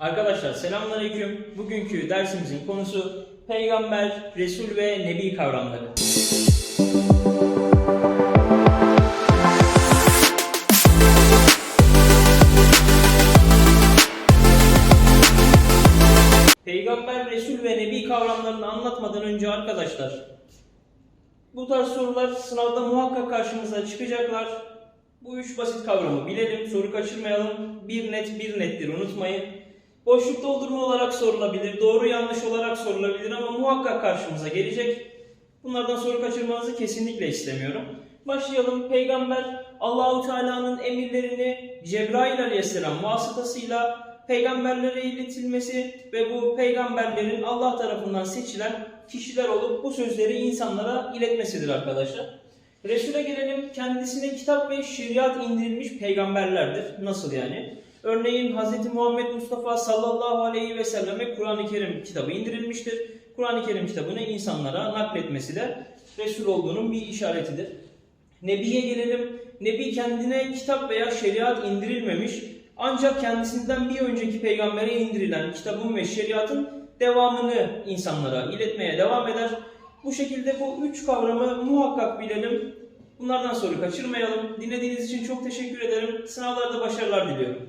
Arkadaşlar selamünaleyküm. Bugünkü dersimizin konusu peygamber, resul ve nebi kavramları. Peygamber, resul ve nebi kavramlarını anlatmadan önce arkadaşlar bu tarz sorular sınavda muhakkak karşımıza çıkacaklar. Bu üç basit kavramı bilelim, soru kaçırmayalım. Bir net bir nettir unutmayın. Boşluk doldurma olarak sorulabilir, doğru yanlış olarak sorulabilir ama muhakkak karşımıza gelecek. Bunlardan soru kaçırmanızı kesinlikle istemiyorum. Başlayalım. Peygamber Allahu Teala'nın emirlerini Cebrail Aleyhisselam vasıtasıyla peygamberlere iletilmesi ve bu peygamberlerin Allah tarafından seçilen kişiler olup bu sözleri insanlara iletmesidir arkadaşlar. Resul'e gelelim. Kendisine kitap ve şeriat indirilmiş peygamberlerdir. Nasıl yani? Örneğin Hz. Muhammed Mustafa sallallahu aleyhi ve selleme Kur'an-ı Kerim kitabı indirilmiştir. Kur'an-ı Kerim kitabını insanlara nakletmesi de Resul olduğunun bir işaretidir. Nebiye gelelim. Nebi kendine kitap veya şeriat indirilmemiş ancak kendisinden bir önceki peygambere indirilen kitabın ve şeriatın devamını insanlara iletmeye devam eder. Bu şekilde bu üç kavramı muhakkak bilelim. Bunlardan soru kaçırmayalım. Dinlediğiniz için çok teşekkür ederim. Sınavlarda başarılar diliyorum.